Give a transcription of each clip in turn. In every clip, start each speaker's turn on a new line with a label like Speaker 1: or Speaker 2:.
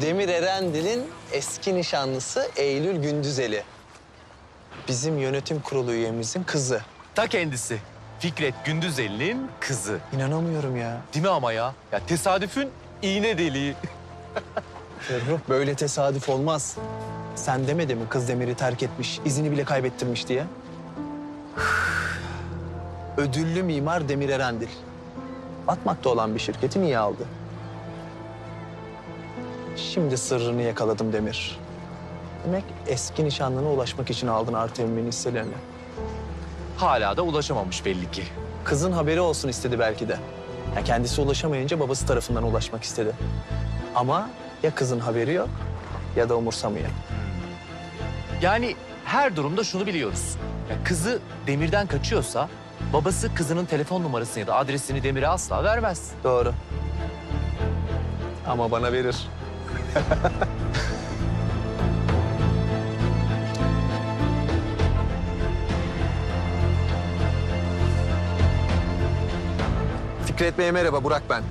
Speaker 1: Demir Erendil'in eski nişanlısı Eylül Gündüzeli. Bizim yönetim kurulu üyemizin kızı.
Speaker 2: Ta kendisi. Fikret Gündüzelli'nin kızı.
Speaker 1: İnanamıyorum ya.
Speaker 2: Değil mi ama ya? Ya tesadüfün iğne deliği.
Speaker 1: Ferruh böyle tesadüf olmaz. Sen demedi mi kız Demir'i terk etmiş, izini bile kaybettirmiş diye? Ödüllü mimar Demir Erendil. Batmakta olan bir şirketi niye aldı? Şimdi sırrını yakaladım Demir. Demek eski nişanlına ulaşmak için aldın artı emmin hisselerini.
Speaker 2: Hala da ulaşamamış belli ki.
Speaker 1: Kızın haberi olsun istedi belki de. Ya kendisi ulaşamayınca babası tarafından ulaşmak istedi. Ama ya kızın haberi yok ya da umursamıyor.
Speaker 2: Yani her durumda şunu biliyoruz. Ya kızı Demir'den kaçıyorsa babası kızının telefon numarasını ya da adresini Demir'e asla vermez.
Speaker 1: Doğru. Ama bana verir. Fikret Bey merhaba, Burak ben.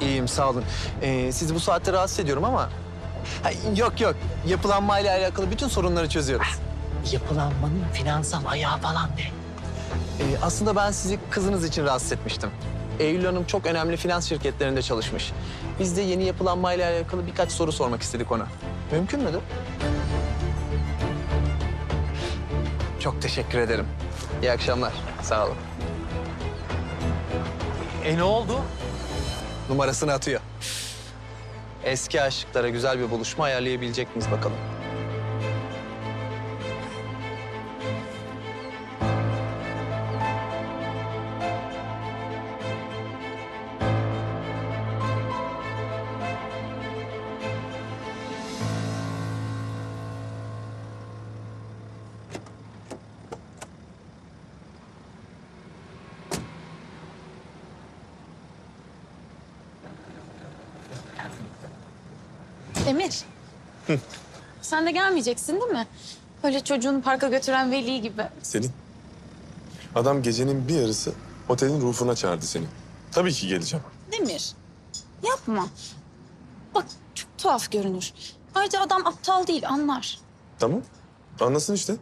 Speaker 1: İyiyim, sağ olun. Ee, sizi bu saatte rahatsız ediyorum ama... Ha, yok yok, yapılanmayla alakalı bütün sorunları çözüyoruz.
Speaker 3: Yapılanmanın finansal ayağı falan de.
Speaker 1: Ee, aslında ben sizi kızınız için rahatsız etmiştim. Eylül Hanım çok önemli finans şirketlerinde çalışmış. Biz de yeni yapılanmayla alakalı birkaç soru sormak istedik ona. Mümkün müdür? Çok teşekkür ederim. İyi akşamlar. Sağ olun.
Speaker 2: E ne oldu?
Speaker 1: Numarasını atıyor. Eski aşıklara güzel bir buluşma ayarlayabilecek miyiz bakalım?
Speaker 4: Sen de gelmeyeceksin değil mi? Böyle çocuğunu parka götüren veli gibi.
Speaker 5: Selin. Adam gecenin bir yarısı otelin rufuna çağırdı seni. Tabii ki geleceğim.
Speaker 4: Demir. Yapma. Bak çok tuhaf görünür. Ayrıca adam aptal değil anlar.
Speaker 5: Tamam. Anlasın işte.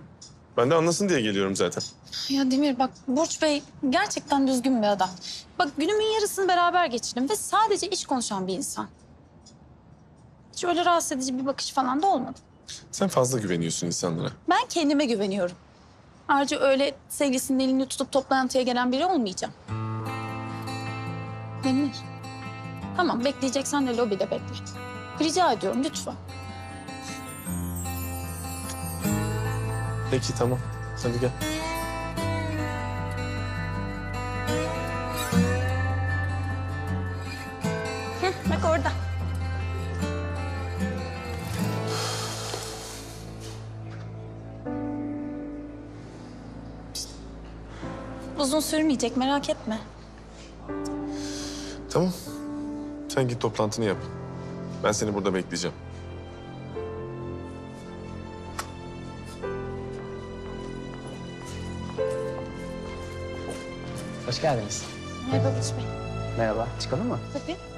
Speaker 5: Ben de anlasın diye geliyorum zaten.
Speaker 4: Ya Demir bak Burç Bey gerçekten düzgün bir adam. Bak günümün yarısını beraber geçirdim ve sadece iş konuşan bir insan. Hiç öyle rahatsız edici bir bakış falan da olmadı.
Speaker 5: Sen fazla güveniyorsun insanlara.
Speaker 4: Ben kendime güveniyorum. Ayrıca öyle sevgilisinin elini tutup toplantıya gelen biri olmayacağım. Demir. Tamam bekleyeceksen de lobide bekle. Rica ediyorum lütfen.
Speaker 5: Peki tamam. Hadi gel.
Speaker 4: Uzun sürmeyecek merak etme.
Speaker 5: Tamam. Sen git toplantını yap. Ben seni burada bekleyeceğim.
Speaker 3: Hoş geldiniz.
Speaker 4: Merhaba Burç Bey.
Speaker 3: Merhaba. Çıkalım mı?
Speaker 4: Tabii.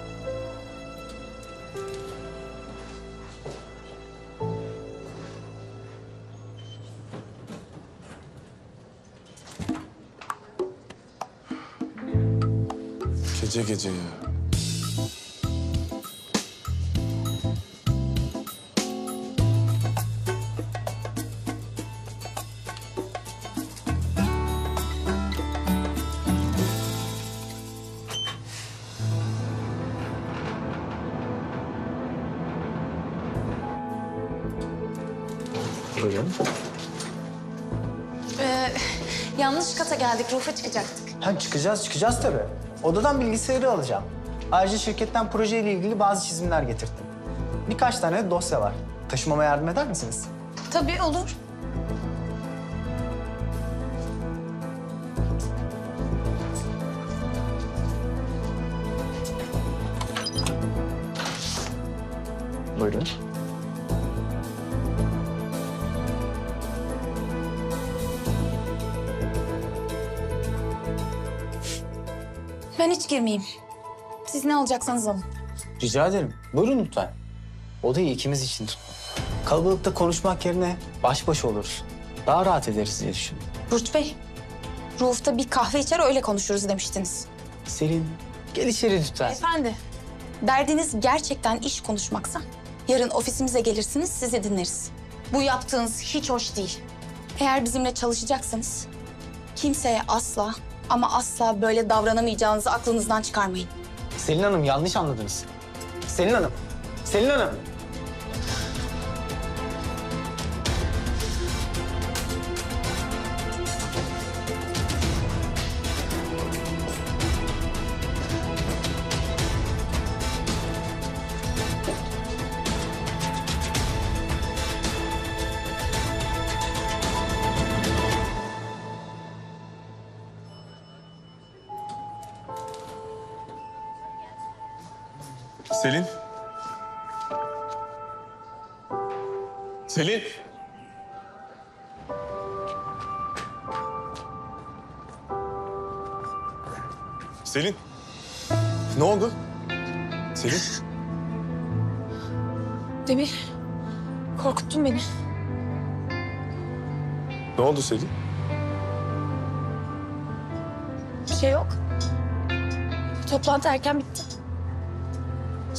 Speaker 5: Gece gece ya.
Speaker 4: Ee, yanlış kata geldik. Rufa çıkacaktık.
Speaker 6: Ha, çıkacağız, çıkacağız tabii. Odadan bilgisayarı alacağım. Ayrıca şirketten projeyle ilgili bazı çizimler getirttim. Birkaç tane dosya var. Taşımama yardım eder misiniz?
Speaker 4: Tabii olur. Alacaksanız alın.
Speaker 6: Rica ederim. Buyurun lütfen. Odayı ikimiz için tuttum. Kalabalıkta konuşmak yerine baş başa oluruz. Daha rahat ederiz diye düşündüm.
Speaker 4: Burç Bey, Rauf'ta bir kahve içer öyle konuşuruz demiştiniz.
Speaker 6: Selin, gel içeri lütfen.
Speaker 4: Efendi, derdiniz gerçekten iş konuşmaksa yarın ofisimize gelirsiniz sizi dinleriz. Bu yaptığınız hiç hoş değil. Eğer bizimle çalışacaksanız kimseye asla ama asla böyle davranamayacağınızı aklınızdan çıkarmayın.
Speaker 6: Selin Hanım yanlış anladınız. Selin Hanım, Selin Hanım.
Speaker 5: Selin. Selin. Selin. Ne oldu? Selin.
Speaker 4: Demir, korkuttun beni.
Speaker 5: Ne oldu Selin?
Speaker 4: Bir şey yok. Toplantı erken bitti.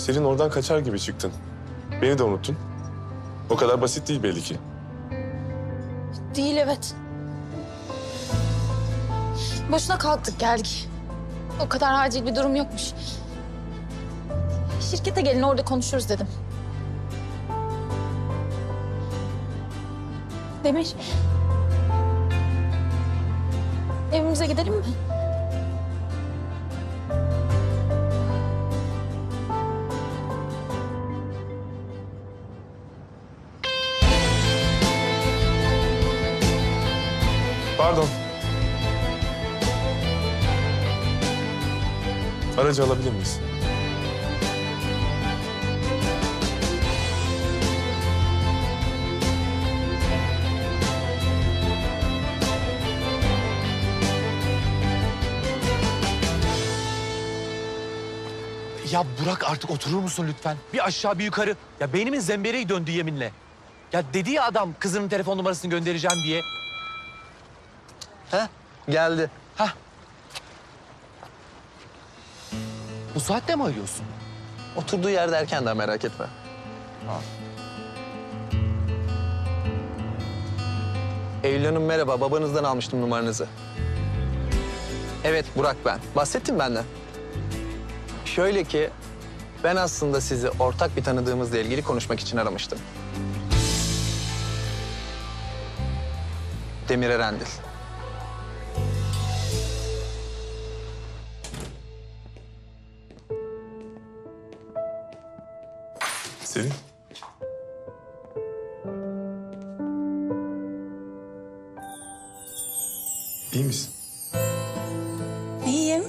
Speaker 5: Selin oradan kaçar gibi çıktın. Beni de unuttun. O kadar basit değil belli ki.
Speaker 4: Değil evet. Boşuna kalktık geldik. O kadar acil bir durum yokmuş. Şirkete gelin orada konuşuruz dedim. Demir. Evimize gidelim mi?
Speaker 5: Aracı alabilir miyiz?
Speaker 2: Ya Burak artık oturur musun lütfen? Bir aşağı bir yukarı. Ya beynimin zembereği döndü yeminle. Ya dedi ya adam kızının telefon numarasını göndereceğim diye.
Speaker 1: Heh, geldi.
Speaker 2: Bu saatte mi arıyorsun?
Speaker 1: Oturduğu yerde erken daha merak etme. Eylül Hanım merhaba. Babanızdan almıştım numaranızı. Evet Burak ben. Bahsettim benden. Şöyle ki ben aslında sizi ortak bir tanıdığımızla ilgili konuşmak için aramıştım. Demir Erendil.
Speaker 5: Selin. İyi misin?
Speaker 4: İyiyim.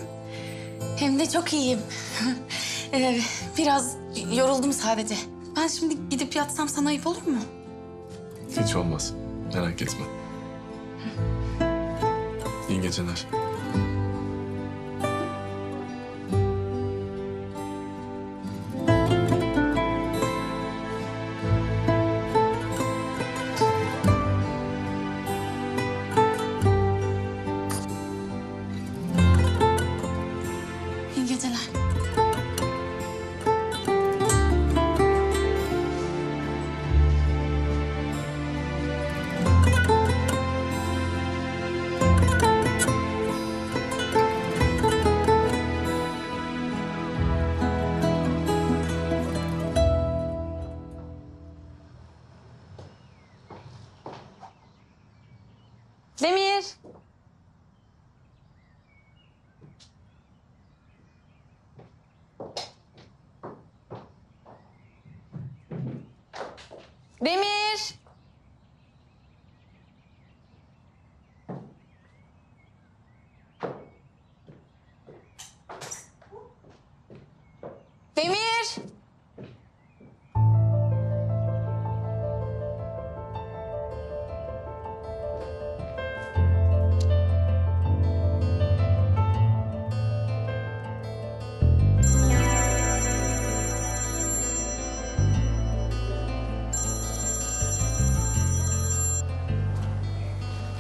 Speaker 4: Hem de çok iyiyim. Ee, biraz yoruldum sadece. Ben şimdi gidip yatsam sana ayıp olur mu?
Speaker 5: Hiç olmaz. Merak etme. İyi geceler.
Speaker 4: Demir.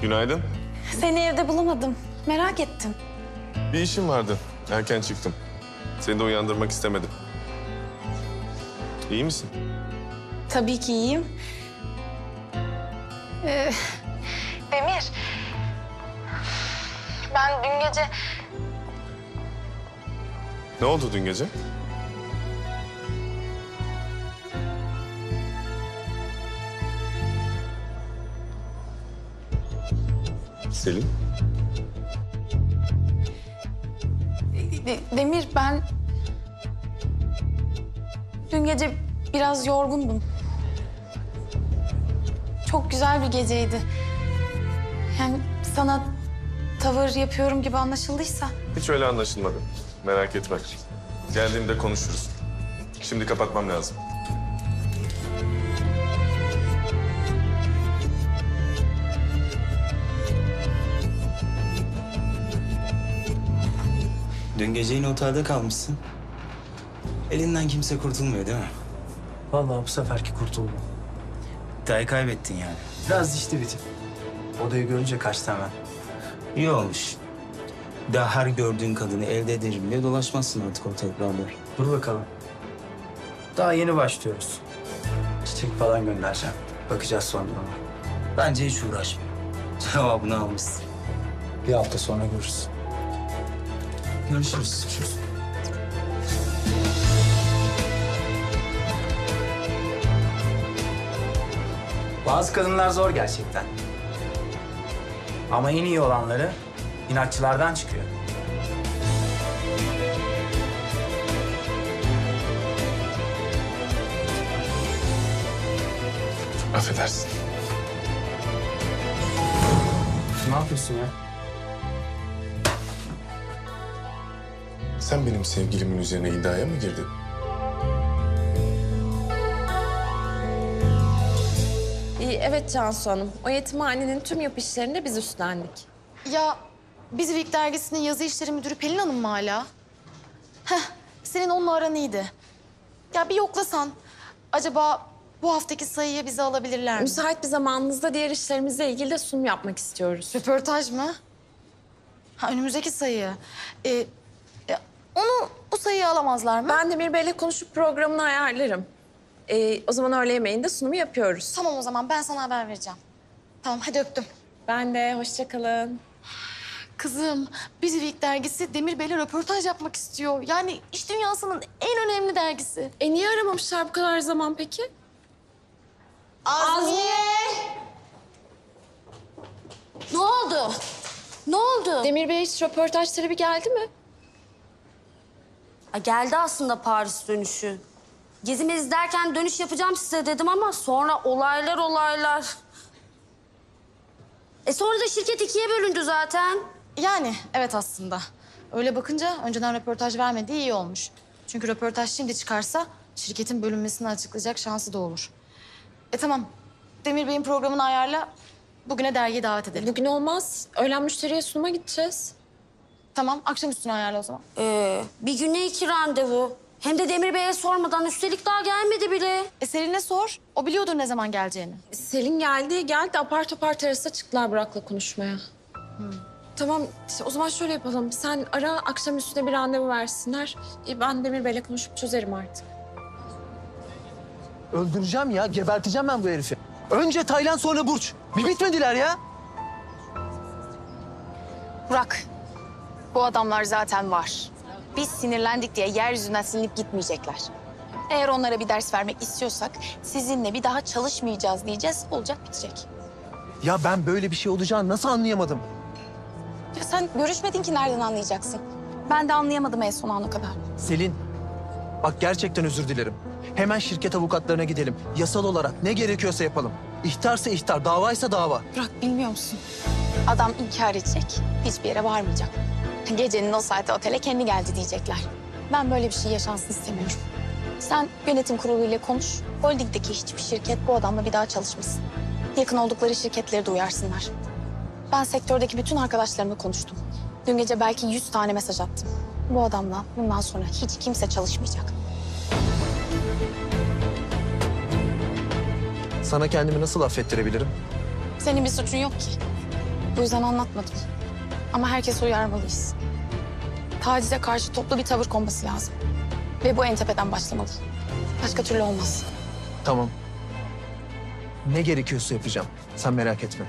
Speaker 5: Günaydın.
Speaker 4: Seni evde bulamadım. Merak ettim.
Speaker 5: Bir işim vardı. Erken çıktım. Seni de uyandırmak istemedim. İyi misin?
Speaker 4: Tabii ki iyiyim. Ee, Demir. Ben dün gece
Speaker 5: Ne oldu dün gece? Selin,
Speaker 4: De- Demir ben dün gece biraz yorgundum. Çok güzel bir geceydi. Yani sana tavır yapıyorum gibi anlaşıldıysa.
Speaker 5: hiç öyle anlaşılmadı. Merak etme. Geldiğimde konuşuruz. Şimdi kapatmam lazım.
Speaker 7: Dün gece yine otelde kalmışsın. Elinden kimse kurtulmuyor değil mi?
Speaker 6: Vallahi bu seferki kurtuldum.
Speaker 7: İddiayı kaybettin yani.
Speaker 6: Biraz dişli bir tip. Odayı görünce kaçtı hemen.
Speaker 7: İyi olmuş. Daha her gördüğün kadını elde ederim diye dolaşmazsın artık ortalıklarda.
Speaker 6: Dur bakalım. Daha yeni başlıyoruz. Çiçek falan göndereceğim. Bakacağız sonra ona.
Speaker 7: Bence hiç uğraşma. Cevabını almışsın.
Speaker 6: Bir hafta sonra görürüz.
Speaker 7: Görüşürüz. Görüşürüz.
Speaker 6: Bazı kadınlar zor gerçekten. Ama en iyi olanları inatçılardan çıkıyor.
Speaker 5: Affedersin.
Speaker 6: Ne yapıyorsun ya?
Speaker 5: Sen benim sevgilimin üzerine iddiaya mı girdin?
Speaker 8: İyi, Evet Cansu Hanım. O yetimhanenin tüm yap işlerini biz üstlendik.
Speaker 9: Ya biz Week dergisinin yazı işleri müdürü Pelin Hanım mı hala? Heh, senin onunla aran iyiydi. Ya bir yoklasan. Acaba bu haftaki sayıyı bize alabilirler mi?
Speaker 8: Müsait bir zamanınızda diğer işlerimizle ilgili de sunum yapmak istiyoruz.
Speaker 9: Röportaj mı? Ha önümüzdeki sayı. Ee, e, onu bu sayıyı alamazlar mı?
Speaker 8: Ben Demir Bey'le konuşup programını ayarlarım. Ee, o zaman öğle yemeğinde sunumu yapıyoruz.
Speaker 9: Tamam o zaman ben sana haber vereceğim. Tamam hadi öptüm.
Speaker 8: Ben de hoşça kalın.
Speaker 9: Kızım, Busy Week dergisi Demir Bey'le röportaj yapmak istiyor. Yani iş dünyasının en önemli dergisi.
Speaker 8: E niye aramamışlar bu kadar zaman peki?
Speaker 9: Azmiye!
Speaker 8: Ne oldu? Ne oldu? Demir Bey hiç röportaj talebi geldi mi?
Speaker 10: Ha, Geldi aslında Paris dönüşü. Gezi mezi derken dönüş yapacağım size dedim ama sonra olaylar olaylar. E sonra da şirket ikiye bölündü zaten.
Speaker 9: Yani evet aslında. Öyle bakınca önceden röportaj vermediği iyi olmuş. Çünkü röportaj şimdi çıkarsa şirketin bölünmesini açıklayacak şansı da olur. E tamam. Demir Bey'in programını ayarla. Bugüne dergiye davet edelim.
Speaker 8: Bugün olmaz. Öğlen müşteriye sunuma gideceğiz.
Speaker 9: Tamam, akşam üstüne ayarla o zaman.
Speaker 10: Ee, bir güne iki randevu. Hem de Demir Bey'e sormadan üstelik daha gelmedi bile.
Speaker 9: E Selin'e sor. O biliyordur ne zaman geleceğini.
Speaker 8: Selin geldi, geldi apar topar terasa çıktılar Burak'la konuşmaya. Tamam, işte o zaman şöyle yapalım. Sen ara, akşam üstüne bir randevu versinler. E, Ben Demir Bey'le konuşup çözerim artık.
Speaker 1: Öldüreceğim ya, geberteceğim ben bu herifi. Önce Taylan sonra Burç. Bir bitmediler ya.
Speaker 4: Burak, bu adamlar zaten var. Biz sinirlendik diye yeryüzünden silinip gitmeyecekler. Eğer onlara bir ders vermek istiyorsak sizinle bir daha çalışmayacağız diyeceğiz. Olacak bitecek.
Speaker 1: Ya ben böyle bir şey olacağını nasıl anlayamadım?
Speaker 4: Ya sen görüşmedin ki nereden anlayacaksın? Ben de anlayamadım en son ana kadar.
Speaker 1: Selin, bak gerçekten özür dilerim. Hemen şirket avukatlarına gidelim. Yasal olarak ne gerekiyorsa yapalım. İhtarsa ihtar, davaysa dava.
Speaker 4: Burak bilmiyor musun? Adam inkar edecek, hiçbir yere varmayacak. Gecenin o saate otele kendi geldi diyecekler. Ben böyle bir şey yaşansın istemiyorum. Sen yönetim kuruluyla konuş. Holding'deki hiçbir şirket bu adamla bir daha çalışmasın. Yakın oldukları şirketleri de uyarsınlar. Ben sektördeki bütün arkadaşlarımla konuştum. Dün gece belki yüz tane mesaj attım. Bu adamla bundan sonra hiç kimse çalışmayacak.
Speaker 1: Sana kendimi nasıl affettirebilirim?
Speaker 4: Senin bir suçun yok ki. Bu yüzden anlatmadım. Ama herkese uyarmalıyız. Tacize karşı toplu bir tavır konması lazım. Ve bu en tepeden başlamalı. Başka türlü olmaz.
Speaker 1: Tamam. Ne gerekiyorsa yapacağım. Sen merak etme.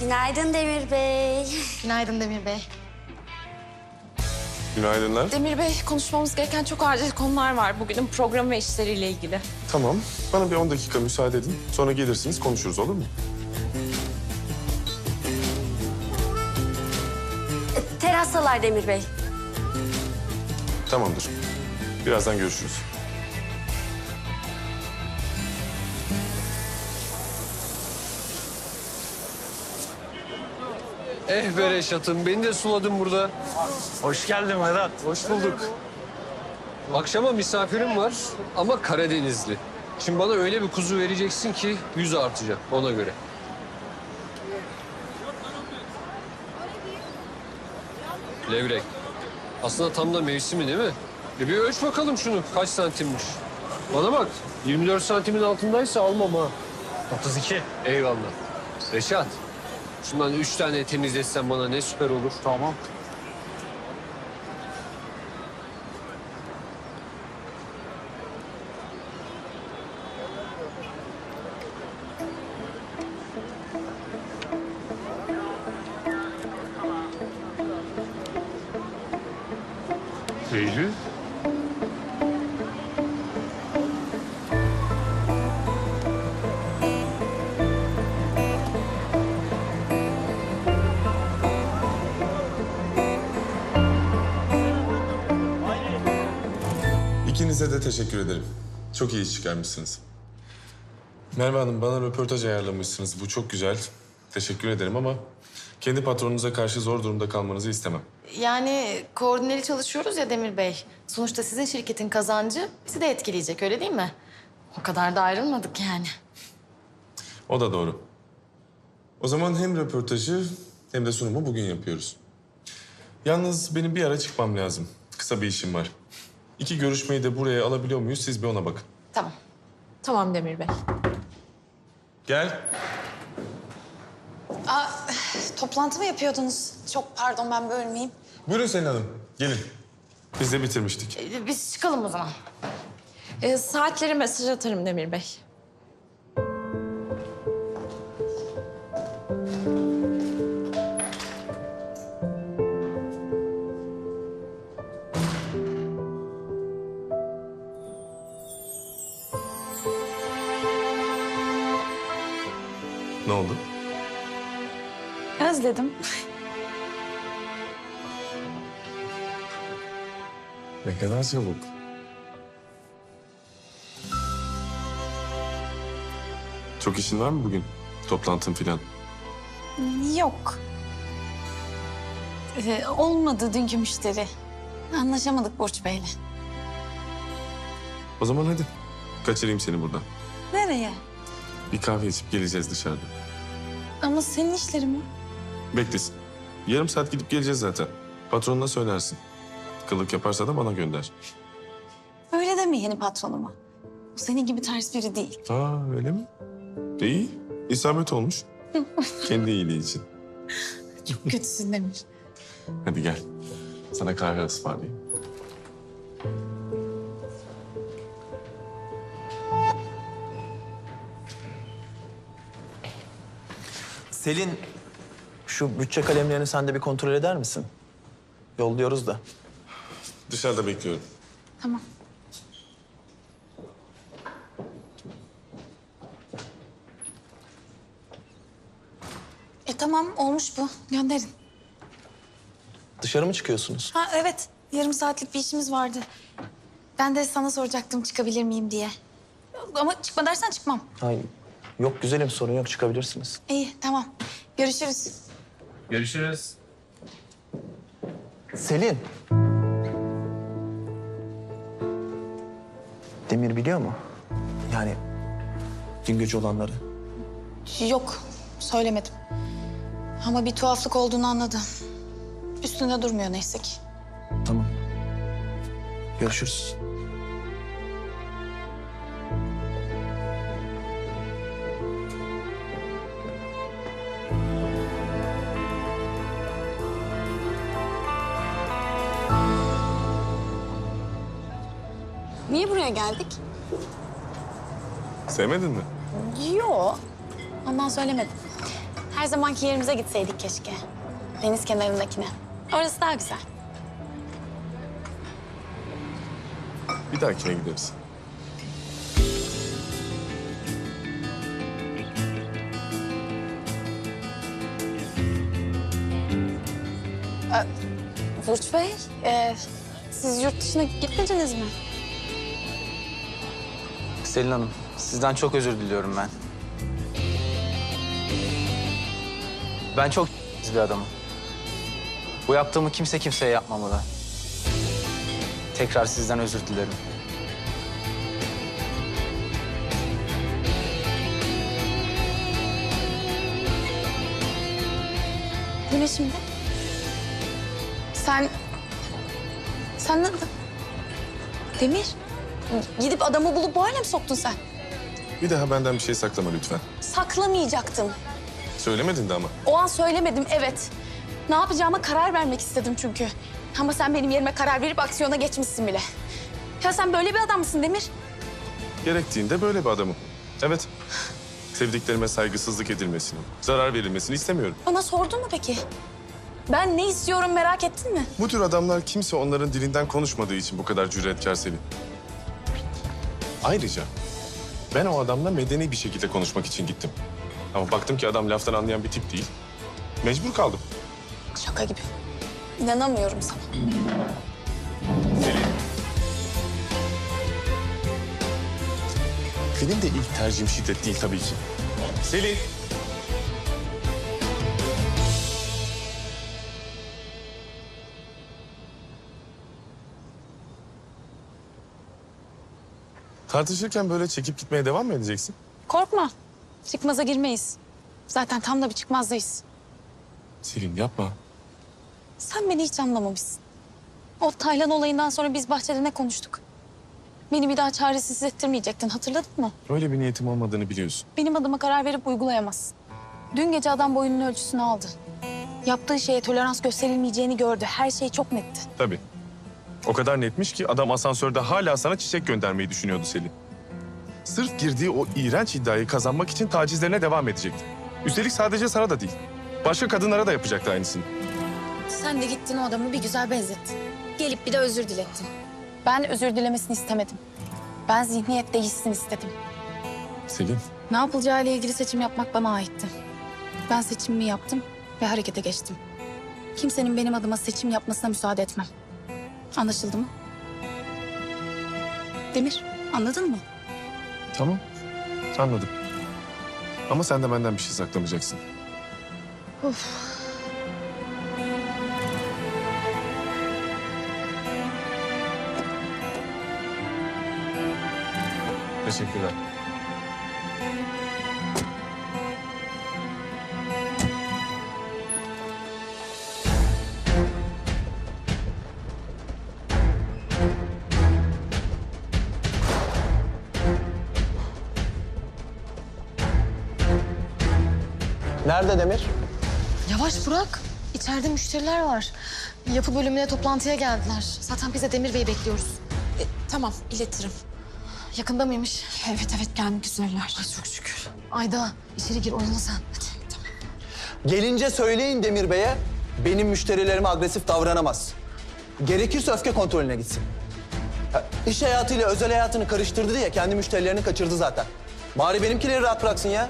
Speaker 10: Günaydın Demir Bey.
Speaker 9: Günaydın Demir Bey.
Speaker 5: Günaydınlar.
Speaker 8: Demir Bey konuşmamız gereken çok acil konular var bugünün programı ve işleriyle ilgili.
Speaker 5: Tamam. Bana bir 10 dakika müsaade edin. Sonra gelirsiniz konuşuruz olur mu?
Speaker 10: Terassalar Demir Bey.
Speaker 5: Tamamdır. Birazdan görüşürüz.
Speaker 11: Eh be Reşat'ım, beni de suladın burada.
Speaker 3: Hoş geldin Vedat.
Speaker 11: Hoş bulduk. Akşama misafirim var ama Karadenizli. Şimdi bana öyle bir kuzu vereceksin ki yüz artacak ona göre. Levrek. Aslında tam da mevsimi değil mi? E bir ölç bakalım şunu kaç santimmiş. Bana bak 24 santimin altındaysa almam ha.
Speaker 3: 32.
Speaker 11: Eyvallah. Reşat. Şundan üç tane temizletsen bana ne süper olur.
Speaker 3: Tamam.
Speaker 11: Eylül.
Speaker 5: İkinize de teşekkür ederim. Çok iyi iş çıkarmışsınız. Merve Hanım bana röportaj ayarlamışsınız. Bu çok güzel. Teşekkür ederim ama kendi patronunuza karşı zor durumda kalmanızı istemem.
Speaker 9: Yani koordineli çalışıyoruz ya Demir Bey. Sonuçta sizin şirketin kazancı bizi de etkileyecek öyle değil mi? O kadar da ayrılmadık yani.
Speaker 5: O da doğru. O zaman hem röportajı hem de sunumu bugün yapıyoruz. Yalnız benim bir ara çıkmam lazım. Kısa bir işim var. İki görüşmeyi de buraya alabiliyor muyuz? Siz bir ona bakın.
Speaker 9: Tamam.
Speaker 8: Tamam Demir Bey.
Speaker 5: Gel.
Speaker 4: Aa, toplantı mı yapıyordunuz? Çok pardon ben bölmeyeyim.
Speaker 5: Buyurun Selin Hanım. Gelin. Biz de bitirmiştik.
Speaker 9: Ee, Biz çıkalım o zaman.
Speaker 8: Ee, saatleri mesaj atarım Demir Bey.
Speaker 5: Ne kadar çabuk. Çok işin var mı bugün? Toplantın filan.
Speaker 4: Yok. Ee, olmadı dünkü müşteri. Anlaşamadık Burç Bey'le.
Speaker 5: O zaman hadi. Kaçırayım seni buradan.
Speaker 4: Nereye?
Speaker 5: Bir kahve içip geleceğiz dışarıda.
Speaker 4: Ama senin işlerin mi?
Speaker 5: Beklesin. Yarım saat gidip geleceğiz zaten. Patronuna söylersin. Kılık yaparsa da bana gönder.
Speaker 4: Öyle deme yeni patronuma. O senin gibi ters biri değil.
Speaker 5: Aa öyle mi? İyi. İsabet olmuş. Kendi iyiliği için.
Speaker 4: Kötüsün Demir.
Speaker 5: Hadi gel. Sana kahve ısmarlayayım.
Speaker 1: Selin, şu bütçe kalemlerini sen de bir kontrol eder misin? Yolluyoruz da.
Speaker 5: Dışarıda bekliyorum.
Speaker 4: Tamam. E tamam olmuş bu. Gönderin.
Speaker 1: Dışarı mı çıkıyorsunuz?
Speaker 4: Ha evet. Yarım saatlik bir işimiz vardı. Ben de sana soracaktım çıkabilir miyim diye. Ama çıkma dersen çıkmam.
Speaker 1: Hayır. Yok güzelim sorun yok çıkabilirsiniz.
Speaker 4: İyi tamam. Görüşürüz.
Speaker 11: Görüşürüz.
Speaker 1: Selin. Demir biliyor mu? Yani dün gece olanları.
Speaker 4: Yok söylemedim. Ama bir tuhaflık olduğunu anladı. Üstünde durmuyor neyse ki.
Speaker 1: Tamam. Görüşürüz.
Speaker 4: Buraya geldik?
Speaker 5: Sevmedin mi?
Speaker 4: Yo. Ondan söylemedim. Her zamanki yerimize gitseydik keşke. Deniz kenarındakine. Orası daha güzel.
Speaker 5: Bir dahakine gideriz.
Speaker 4: Burç Bey, e, siz yurt dışına gitmediniz mi?
Speaker 6: Selin Hanım, sizden çok özür diliyorum ben. Ben çok bir adamım. Bu yaptığımı kimse kimseye yapmamalı. Tekrar sizden özür dilerim.
Speaker 4: Bu ne şimdi? Sen... Sen ne... Demir, gidip adamı bulup bu hale mi soktun sen?
Speaker 5: Bir daha benden bir şey saklama lütfen.
Speaker 4: Saklamayacaktım.
Speaker 5: Söylemedin de ama.
Speaker 4: O an söylemedim, evet. Ne yapacağıma karar vermek istedim çünkü. Ama sen benim yerime karar verip aksiyona geçmişsin bile. Ya sen böyle bir adam mısın Demir?
Speaker 5: Gerektiğinde böyle bir adamım. Evet. Sevdiklerime saygısızlık edilmesini, zarar verilmesini istemiyorum.
Speaker 4: Bana sordun mu peki? Ben ne istiyorum merak ettin mi?
Speaker 5: Bu tür adamlar kimse onların dilinden konuşmadığı için bu kadar cüretkar Selin. Ayrıca ben o adamla medeni bir şekilde konuşmak için gittim. Ama baktım ki adam laftan anlayan bir tip değil. Mecbur kaldım.
Speaker 4: Şaka gibi. İnanamıyorum sana.
Speaker 5: Selin. Benim de ilk tercihim şiddet değil tabii ki. Selin. Tartışırken böyle çekip gitmeye devam mı edeceksin?
Speaker 4: Korkma. Çıkmaza girmeyiz. Zaten tam da bir çıkmazdayız.
Speaker 5: Selin yapma.
Speaker 4: Sen beni hiç anlamamışsın. O Taylan olayından sonra biz bahçede ne konuştuk? Beni bir daha çaresiz hissettirmeyecektin. Hatırladın mı?
Speaker 5: Öyle bir niyetim olmadığını biliyorsun.
Speaker 4: Benim adıma karar verip uygulayamazsın. Dün gece adam boyunun ölçüsünü aldı. Yaptığı şeye tolerans gösterilmeyeceğini gördü. Her şey çok netti.
Speaker 5: Tabii. O kadar netmiş ki adam asansörde hala sana çiçek göndermeyi düşünüyordu Selin. Sırf girdiği o iğrenç iddiayı kazanmak için tacizlerine devam edecekti. Üstelik sadece sana da değil. Başka kadınlara da yapacaktı aynısını.
Speaker 4: Sen de gittin o adamı bir güzel benzettin. Gelip bir de özür dilettin. Ben özür dilemesini istemedim. Ben zihniyet değişsin istedim.
Speaker 5: Selin,
Speaker 4: Ne yapılacağıyla ilgili seçim yapmak bana aitti. Ben seçimimi yaptım ve harekete geçtim. Kimsenin benim adıma seçim yapmasına müsaade etmem. Anlaşıldı mı? Demir, anladın mı?
Speaker 5: tamam. Anladım. Ama sen de benden bir şey saklamayacaksın. Teşekkürler.
Speaker 1: Nerede Demir?
Speaker 9: Yavaş Burak. İçeride müşteriler var. Yapı bölümüne toplantıya geldiler. Zaten biz de Demir Bey'i bekliyoruz.
Speaker 8: E, tamam iletirim.
Speaker 9: Yakında mıymış?
Speaker 8: Evet evet gelmek üzereler.
Speaker 9: Ay çok şükür. Ayda içeri gir oyna sen. Hadi.
Speaker 1: Gelince söyleyin Demir Bey'e benim müşterilerime agresif davranamaz. Gerekirse öfke kontrolüne gitsin. Ya, İş hayatıyla özel hayatını karıştırdı diye kendi müşterilerini kaçırdı zaten. Bari benimkileri rahat bıraksın ya.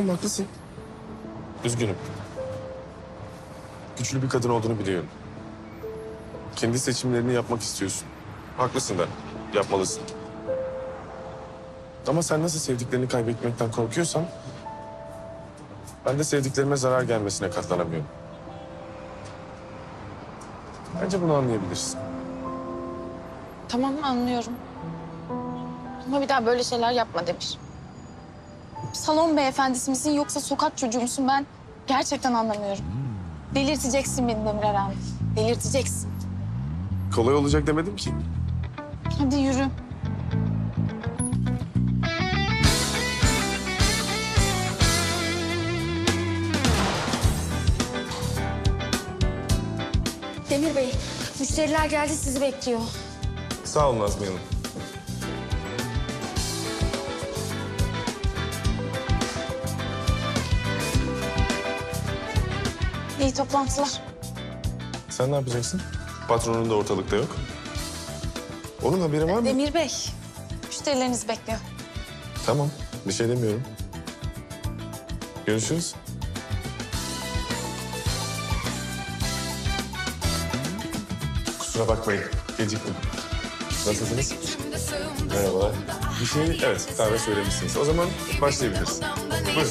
Speaker 5: Tamam haklısın. Üzgünüm. Güçlü bir kadın olduğunu biliyorum. Kendi seçimlerini yapmak istiyorsun. Haklısın da. Yapmalısın. Ama sen nasıl sevdiklerini kaybetmekten korkuyorsan... ...ben de sevdiklerime zarar gelmesine katlanamıyorum. Bence bunu anlayabilirsin.
Speaker 4: Tamam anlıyorum. Ama bir daha böyle şeyler yapma Demir. Salon beyefendisi misin yoksa sokak çocuğu musun ben gerçekten anlamıyorum. Delirteceksin beni Demir Eren. Delirteceksin.
Speaker 5: Kolay olacak demedim ki.
Speaker 4: Hadi yürü.
Speaker 10: Demir Bey, müşteriler geldi sizi bekliyor.
Speaker 5: Sağ olun Nazmiye Hanım.
Speaker 4: İyi toplantılar.
Speaker 5: Sen ne yapacaksın? Patronun da ortalıkta yok. Onun haberi var mı?
Speaker 4: Demir Bey, müşterileriniz bekliyor.
Speaker 5: Tamam, bir şey demiyorum. Görüşürüz. Kusura bakmayın, geciktim. Nasılsınız? Merhabalar. Bir şey, evet, kahve söylemişsiniz. O zaman başlayabiliriz. Buyurun.